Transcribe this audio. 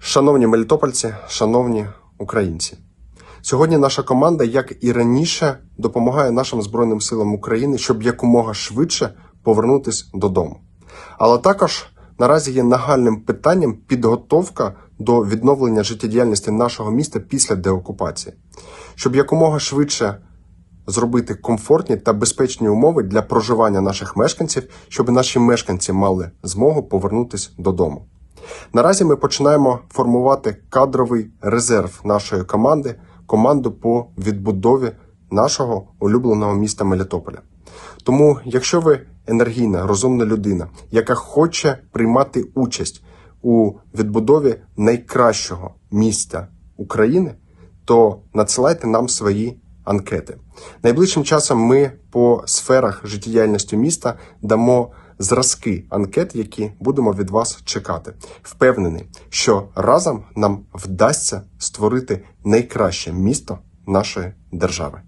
Шановні мелітопольці, шановні українці, сьогодні наша команда, як і раніше, допомагає нашим Збройним силам України, щоб якомога швидше повернутися додому. Але також наразі є нагальним питанням підготовка до відновлення життєдіяльності нашого міста після деокупації, щоб якомога швидше зробити комфортні та безпечні умови для проживання наших мешканців, щоб наші мешканці мали змогу повернутися додому. Наразі ми починаємо формувати кадровий резерв нашої команди, команду по відбудові нашого улюбленого міста Мелітополя. Тому, якщо ви енергійна, розумна людина, яка хоче приймати участь у відбудові найкращого міста України, то надсилайте нам свої анкети. Найближчим часом ми по сферах життєдіяльності міста дамо зразки анкет, які будемо від вас чекати. Впевнений, що разом нам вдасться створити найкраще місто нашої держави.